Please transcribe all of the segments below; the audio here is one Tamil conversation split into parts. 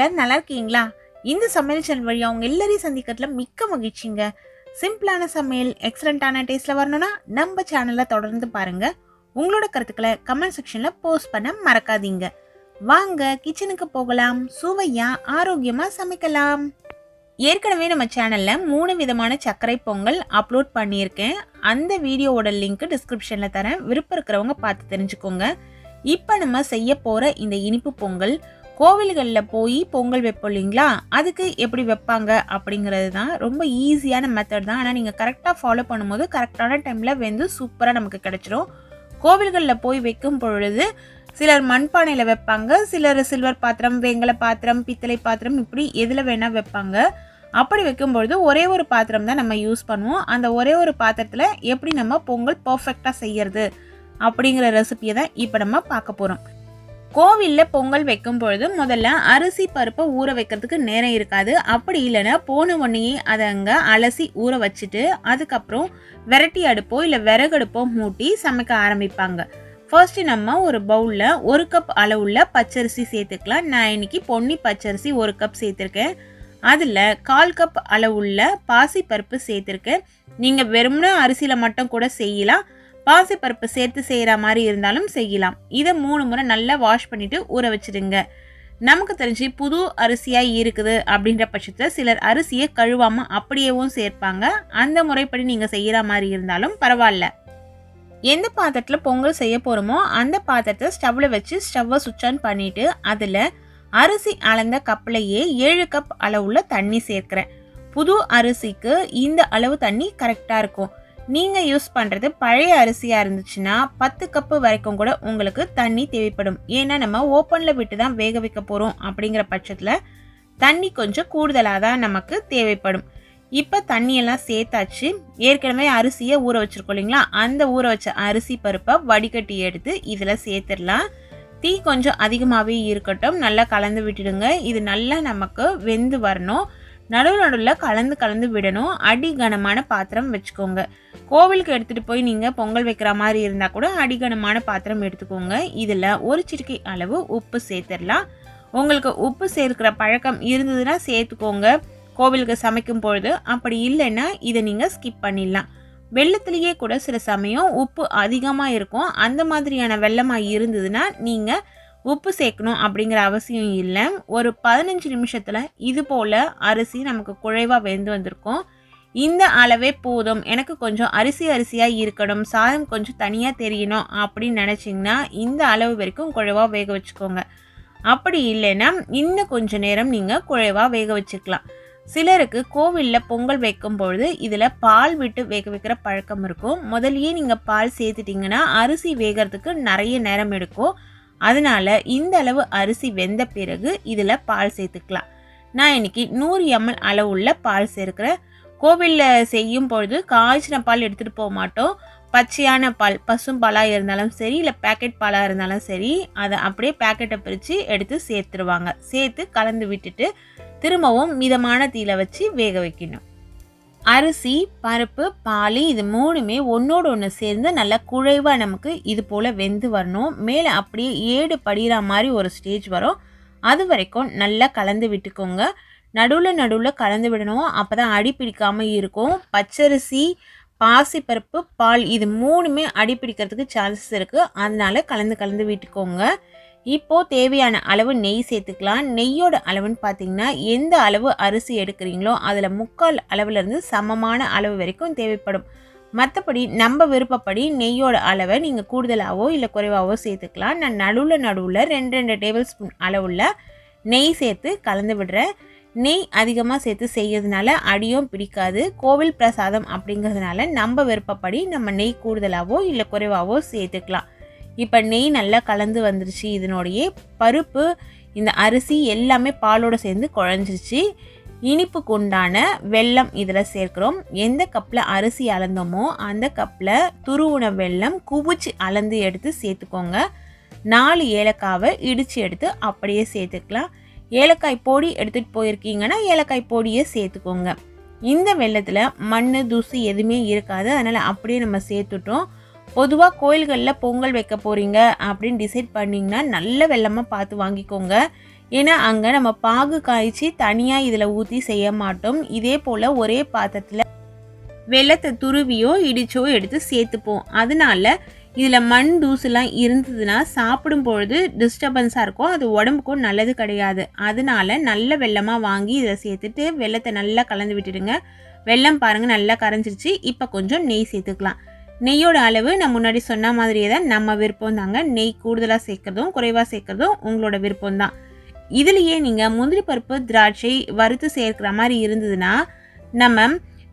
எல்லாரும் நல்லா இருக்கீங்களா? இந்த சமையல் சேனல் வழி அவங்க எல்லாரையும் சந்திக்கிறதுல மிக்க மகிழ்ச்சிங்க. சிம்பிளான சமையல் எக்ஸலண்ட்டான டேஸ்ட்டில் வரணும்னா நம்ம சேனலை தொடர்ந்து பாருங்கள் உங்களோட கருத்துக்களை கமெண்ட் செக்ஷனில் போஸ்ட் பண்ண மறக்காதீங்க. வாங்க கிச்சனுக்கு போகலாம். சுவையாக ஆரோக்கியமாக சமைக்கலாம். ஏற்கனவே நம்ம சேனலில் மூணு விதமான சர்க்கரை பொங்கல் அப்லோட் பண்ணியிருக்கேன். அந்த வீடியோவோட லிங்க் டிஸ்கிரிப்ஷனில் தரேன். விருப்பம் இருக்கிறவங்க பார்த்து தெரிஞ்சுக்கோங்க. இப்போ நம்ம செய்ய போகிற இந்த இனிப்பு பொங்கல் கோவில்களில் போய் பொங்கல் வைப்போம் இல்லைங்களா? அதுக்கு எப்படி வைப்பாங்க அப்படிங்கிறது தான் ரொம்ப ஈஸியான மெத்தட் தான். ஆனால் நீங்கள் கரெக்டாக ஃபாலோ பண்ணும்போது கரெக்டான டைமில் வெந்து சூப்பராக நமக்கு கிடச்சிரும். கோவில்களில் போய் வைக்கும் பொழுது சிலர் மண்பானையில் வைப்பாங்க சிலர் சில்வர் பாத்திரம் வெங்கல பாத்திரம் பித்தளை பாத்திரம் இப்படி எதில் வேணால் வைப்பாங்க. அப்படி வைக்கும்பொழுது ஒரே ஒரு பாத்திரம் தான் நம்ம யூஸ் பண்ணுவோம். அந்த ஒரே ஒரு பாத்திரத்தில் எப்படி நம்ம பொங்கல் பர்ஃபெக்டாக செய்யறது அப்படிங்கிற ரெசிபியை தான் இப்போ நம்ம பார்க்க போகிறோம் கோவிலில் பொங்கல் வைக்கும் பொழுது முதல்ல அரிசி பருப்பை ஊற வைக்கிறதுக்கு நேரம் இருக்காது. அப்படி இல்லைன்னா போன உடனேயே அதை அங்கே அலசி ஊற வச்சுட்டு அதுக்கப்புறம் விரட்டி அடுப்போ இல்லை விறகடுப்போ மூட்டி சமைக்க ஆரம்பிப்பாங்க. ஃபர்ஸ்ட் நம்ம ஒரு பவுலில் ஒரு கப் அளவுள்ள பச்சரிசி சேர்த்துக்கலாம். நான் இன்னைக்கு பொன்னி பச்சரிசி ஒரு கப் சேர்த்துருக்கேன். அதில் கால் கப் அளவுள்ள பாசி பருப்பு சேர்த்துருக்கேன். நீங்கள் வெறும்னா அரிசியில் மட்டும் கூட செய்யலாம். பாசிப்பருப்பு சேர்த்து செய்கிற மாதிரி இருந்தாலும் செய்யலாம். இதை மூணு முறை நல்லா வாஷ் பண்ணிவிட்டு ஊற வச்சிடுங்க நமக்கு தெரிஞ்சு புது அரிசியாக இருக்குது அப்படின்ற பட்சத்தில் சிலர் அரிசியை கழுவாமல் அப்படியேவும் சேர்ப்பாங்க. அந்த முறைப்படி நீங்கள் செய்கிற மாதிரி இருந்தாலும் பரவாயில்ல. எந்த பாத்திரத்தில் பொங்கல் செய்ய போகிறோமோ அந்த பாத்திரத்தை ஸ்டவ்வில் வச்சு ஸ்டவ்வை சுவிட்ச் ஆன் பண்ணிவிட்டு அதில் அரிசி அளந்த கப்லையே ஏழு கப் அளவுள்ள தண்ணி சேர்க்குறேன். புது அரிசிக்கு இந்த அளவு தண்ணி கரெக்டாக இருக்கும். நீங்கள் யூஸ் பண்ணுறது பழைய அரிசியாக இருந்துச்சுன்னா பத்து கப்பு வரைக்கும் கூட உங்களுக்கு தண்ணி தேவைப்படும். ஏன்னா நம்ம ஓப்பனில் விட்டு தான் வேக வைக்க போகிறோம் அப்படிங்கிற பட்சத்தில் தண்ணி கொஞ்சம் கூடுதலாக தான் நமக்கு தேவைப்படும். இப்போ தண்ணியெல்லாம் சேர்த்தாச்சு. ஏற்கனவே அரிசியை ஊற வச்சுருக்கோம் இல்லைங்களா? அந்த ஊற வச்ச அரிசி பருப்பை வடிகட்டி எடுத்து இதில் சேர்த்துடலாம். தீ கொஞ்சம் அதிகமாகவே இருக்கட்டும். நல்லா கலந்து விட்டுடுங்க. இது நல்லா நமக்கு வெந்து வரணும். நடுவு நடுவில் கலந்து கலந்து விடணும். அடி கனமான பாத்திரம் வச்சுக்கோங்க. கோவிலுக்கு எடுத்துகிட்டு போய் நீங்கள் பொங்கல் வைக்கிற மாதிரி இருந்தால் கூட அடிகனமான பாத்திரம் எடுத்துக்கோங்க. இதில் ஒரு சிறுக்கை அளவு உப்பு சேர்த்துடலாம். உங்களுக்கு உப்பு சேர்க்கிற பழக்கம் இருந்ததுன்னா சேர்த்துக்கோங்க. கோவிலுக்கு சமைக்கும் பொழுது அப்படி இல்லைன்னா இதை நீங்கள் ஸ்கிப் பண்ணிடலாம். வெள்ளத்துலேயே கூட சில சமயம் உப்பு அதிகமாக இருக்கும். அந்த மாதிரியான வெள்ளமாக இருந்ததுன்னா நீங்கள் உப்பு சேர்க்கணும் அப்படிங்கிற அவசியம் இல்லை. ஒரு பதினஞ்சு நிமிஷத்தில் இது போல் அரிசி நமக்கு குழைவாக வெந்து வந்திருக்கும். இந்த அளவே போதும். எனக்கு கொஞ்சம் அரிசி அரிசியாக இருக்கணும். சாதம் கொஞ்சம் தனியாக தெரியணும் அப்படின்னு நினச்சிங்கன்னா இந்த அளவு வரைக்கும் குழவாக வேக வச்சுக்கோங்க. அப்படி இல்லைன்னா இன்னும் கொஞ்சம் நேரம் நீங்கள் குழைவாக வேக வச்சுக்கலாம். சிலருக்கு கோவிலில் பொங்கல் வைக்கும் பொழுது இதில் பால் விட்டு வேக வைக்கிற பழக்கம் இருக்கும். முதலியே நீங்கள் பால் சேர்த்துட்டிங்கன்னா அரிசி வேகிறதுக்கு நிறைய நேரம் எடுக்கும். அதனால் இந்த அளவு அரிசி வெந்த பிறகு இதில் பால் சேர்த்துக்கலாம். நான் இன்றைக்கி நூறு எம்எல் அளவுள்ள பால் சேர்க்குறேன். கோவிலில் செய்யும் பொழுது காய்ச்சின பால் எடுத்துகிட்டு போக மாட்டோம். பச்சையான பால் பசும் பாலாக இருந்தாலும் சரி இல்லை பேக்கெட் பாலாக இருந்தாலும் சரி அதை அப்படியே பேக்கெட்டை பிரித்து எடுத்து சேர்த்துருவாங்க. சேர்த்து கலந்து விட்டுட்டு திரும்பவும் மிதமான தீயில வச்சு வேக வைக்கணும். அரிசி பருப்பு பால் இது மூணுமே ஒன்றோடு ஒன்று சேர்ந்து நல்லா குழைவாக நமக்கு இது போல் வெந்து வரணும். மேலே அப்படியே ஏடு படிகிற மாதிரி ஒரு ஸ்டேஜ் வரும். அது வரைக்கும் நல்லா கலந்து விட்டுக்கோங்க. நடுவில் நடுவில் கலந்து விடணும். அப்போ தான் அடி பிடிக்காமல் இருக்கும். பச்சரிசி பாசிப்பருப்பு பால் இது மூணுமே அடி பிடிக்கிறதுக்கு சான்சஸ் இருக்குது அதனால் கலந்து கலந்து விட்டுக்கோங்க. இப்போது தேவையான அளவு நெய் சேர்த்துக்கலாம். நெய்யோட அளவுன்னு பார்த்தீங்கன்னா எந்த அளவு அரிசி எடுக்கிறீங்களோ அதில் முக்கால் அளவுலேருந்து சமமான அளவு வரைக்கும் தேவைப்படும். மற்றபடி நம்ம விருப்பப்படி நெய்யோட அளவை நீங்கள் கூடுதலாகவோ இல்லை குறைவாகவோ சேர்த்துக்கலாம். நான் நடுவில் நடுவில் ரெண்டு ரெண்டு டேபிள் ஸ்பூன் அளவுள்ள நெய் சேர்த்து கலந்து விடுறேன். நெய் அதிகமாக சேர்த்து செய்யறதுனால அடியும் பிடிக்காது. கோவில் பிரசாதம் அப்படிங்கிறதுனால நம்ம விருப்பப்படி நம்ம நெய் கூடுதலாகவோ இல்லை குறைவாகவோ சேர்த்துக்கலாம். இப்போ நெய் நல்லா கலந்து வந்துருச்சு இதனுடைய பருப்பு இந்த அரிசி எல்லாமே பாலோடு சேர்ந்து குழஞ்சிருச்சு. இனிப்புக்கு உண்டான வெல்லம் இதில் சேர்க்குறோம். எந்த கப்பில் அரிசி அளந்தோமோ அந்த கப்பில் துருவுன வெல்லம் குவிச்சு அளந்து எடுத்து சேர்த்துக்கோங்க. நாலு ஏலக்காவை இடித்து எடுத்து அப்படியே சேர்த்துக்கலாம். ஏலக்காய் பொடி எடுத்துகிட்டு போயிருக்கீங்கன்னா ஏலக்காய் பொடியை சேர்த்துக்கோங்க. இந்த வெள்ளத்தில் மண் தூசு எதுவுமே இருக்காது. அதனால் அப்படியே நம்ம சேர்த்துட்டோம். பொதுவாக கோயில்களில் பொங்கல் வைக்க போகிறீங்க அப்படின்னு டிசைட் பண்ணிங்கன்னா நல்ல வெள்ளமாக பார்த்து வாங்கிக்கோங்க. ஏன்னா அங்கே நம்ம பாகு காய்ச்சி தனியாக இதில் ஊற்றி செய்ய மாட்டோம். இதே போல் ஒரே பாத்திரத்தில் வெள்ளத்தை துருவியோ இடிச்சோ எடுத்து சேர்த்துப்போம். அதனால இதில் மண் தூசுலாம் இருந்ததுன்னா சாப்பிடும் பொழுது டிஸ்டர்பன்ஸாக இருக்கும். அது உடம்புக்கும் நல்லது கிடையாது. அதனால நல்ல வெள்ளமாக வாங்கி இதை சேர்த்துட்டு வெள்ளத்தை நல்லா கலந்து விட்டுடுங்க. வெள்ளம் பாருங்கள் நல்லா கரைஞ்சிருச்சு. இப்போ கொஞ்சம் நெய் சேர்த்துக்கலாம். நெய்யோட அளவு நான் முன்னாடி சொன்ன மாதிரியே தான் நம்ம விருப்பம் தாங்க. நெய் கூடுதலாக சேர்க்குறதும் குறைவாக சேர்க்குறதும் உங்களோட விருப்பம் தான். இதுலேயே நீங்கள் முந்திரி பருப்பு திராட்சை வறுத்து சேர்க்குற மாதிரி இருந்ததுன்னா நம்ம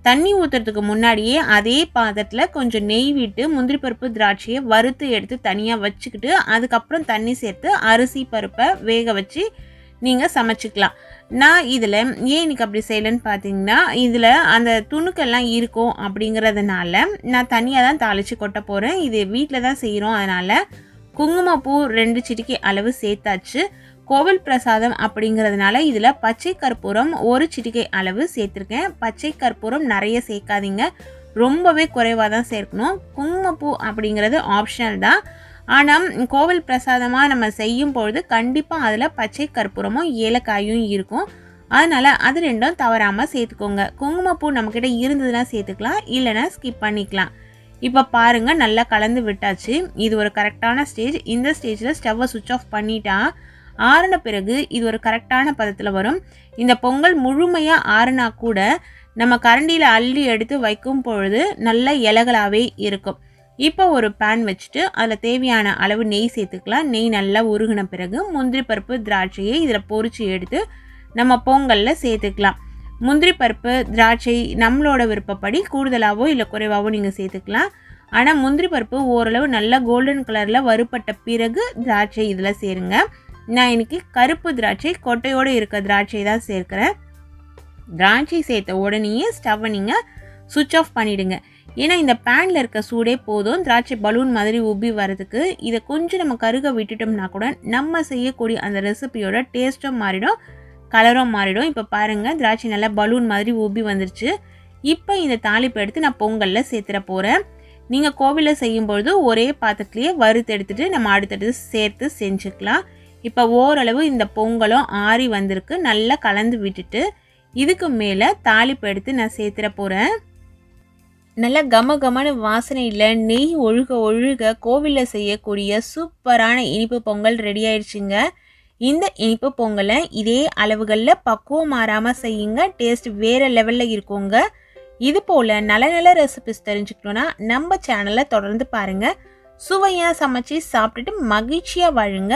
தண்ணி ஊற்றுறதுக்கு முன்னாடியே அதே பாதத்தில் கொஞ்சம் நெய் விட்டு முந்திரி பருப்பு திராட்சையை வறுத்து எடுத்து தனியாக வச்சுக்கிட்டு அதுக்கப்புறம் தண்ணி சேர்த்து அரிசி பருப்பை வேக வச்சு நீங்கள் சமைச்சிக்கலாம். நான் இதில் ஏன் இன்றைக்கி அப்படி செய்யலைன்னு பார்த்தீங்கன்னா இதில் அந்த துணுக்கெல்லாம் இருக்கும் அப்படிங்கிறதுனால நான் தனியாக தான் தாளித்து கொட்ட போகிறேன் இது வீட்டில் தான் செய்கிறோம் அதனால் குங்குமப்பூ ரெண்டு சிட்டிக்கு அளவு சேர்த்தாச்சு. கோவில் பிரசாதம் அப்படிங்கிறதுனால இதில் பச்சை கற்பூரம் ஒரு சிட்டிகை அளவு சேர்த்துருக்கேன். பச்சை கற்பூரம் நிறைய சேர்க்காதீங்க. ரொம்பவே குறைவாக தான் சேர்க்கணும். குங்குமப்பூ அப்படிங்கிறது ஆப்ஷனல் தான். ஆனால் கோவில் பிரசாதமாக நம்ம செய்யும் பொழுது கண்டிப்பாக அதில் பச்சை கற்பூரமும் ஏலக்காயும் இருக்கும். அதனால் அது ரெண்டும் தவறாமல் சேர்த்துக்கோங்க. குங்குமப்பூ நம்மக்கிட்ட இருந்ததுன்னா சேர்த்துக்கலாம். இல்லைன்னா ஸ்கிப் பண்ணிக்கலாம். இப்போ பாருங்கள் நல்லா கலந்து விட்டாச்சு. இது ஒரு கரெக்டான ஸ்டேஜ் இந்த ஸ்டேஜில் ஸ்டவ்வை சுவிட்ச் ஆஃப் பண்ணிட்டா ஆறின பிறகு இது ஒரு கரெக்டான பதத்தில் வரும். இந்த பொங்கல் முழுமையாக ஆறுனா கூட நம்ம கரண்டியில் அள்ளி எடுத்து வைக்கும் பொழுது நல்ல இலகலாகவே இருக்கும். இப்போ ஒரு பேன் வச்சுட்டு அதில் தேவையான அளவு நெய் சேர்த்துக்கலாம். நெய் நல்லா உருகின பிறகு முந்திரி பருப்பு திராட்சையை இதில் பொறிச்சு எடுத்து நம்ம பொங்கலில் சேர்த்துக்கலாம். முந்திரி பருப்பு திராட்சை நம்மளோட விருப்பப்படி கூடுதலாகவோ இல்லை குறைவாகவோ நீங்கள் சேர்த்துக்கலாம். ஆனால் முந்திரி பருப்பு ஓரளவு நல்லா கோல்டன் கலரில் வறுப்பட்ட பிறகு திராட்சை இதில் சேருங்க. நான் இன்றைக்கி கருப்பு திராட்சை கொட்டையோடு இருக்க திராட்சை தான் சேர்க்குறேன். திராட்சை சேர்த்த உடனேயே ஸ்டவ்வை நீங்கள் சுவிட்ச் ஆஃப் பண்ணிவிடுங்க ஏன்னா இந்த பேனில் இருக்க சூடே போதும். திராட்சை பலூன் மாதிரி உப்பி வரதுக்கு இதை கொஞ்சம் நம்ம கருக விட்டுட்டோம்னா கூட நம்ம செய்யக்கூடிய அந்த ரெசிபியோட டேஸ்ட்டும் மாறிடும் கலரும் மாறிடும். இப்போ பாருங்கள் திராட்சை நல்லா பலூன் மாதிரி உப்பி வந்துருச்சு. இப்போ இந்த தாளிப்பு எடுத்து நான் பொங்கலில் சேர்த்துற போகிறேன் நீங்கள் கோவிலில் செய்யும்பொழுது ஒரே பாத்திரத்துலேயே வறுத்து எடுத்துகிட்டு நம்ம அடுத்தடுத்து சேர்த்து செஞ்சுக்கலாம். இப்போ ஓரளவு இந்த பொங்கலும் ஆறி வந்திருக்கு. நல்லா கலந்து விட்டுட்டு இதுக்கு மேலே தாளிப்பு எடுத்து நான் சேர்த்துற போகிறேன் நல்ல கம கமான வாசனையில் நெய் ஒழுக ஒழுக கோவிலில் செய்யக்கூடிய சூப்பரான இனிப்பு பொங்கல் ரெடி ஆயிடுச்சுங்க. இந்த இனிப்பு பொங்கலை இதே அளவுகளில் பக்குவம் மாறாமல் செய்யுங்க. டேஸ்ட் வேறு லெவலில் இருக்குங்க. இது போல் நல்ல நல்ல ரெசிபிஸ் தெரிஞ்சுக்கணுன்னா நம்ம சேனலை தொடர்ந்து பாருங்கள் சுவையாக சமைச்சு சாப்பிட்டுட்டு மகிழ்ச்சியாக வாழுங்க.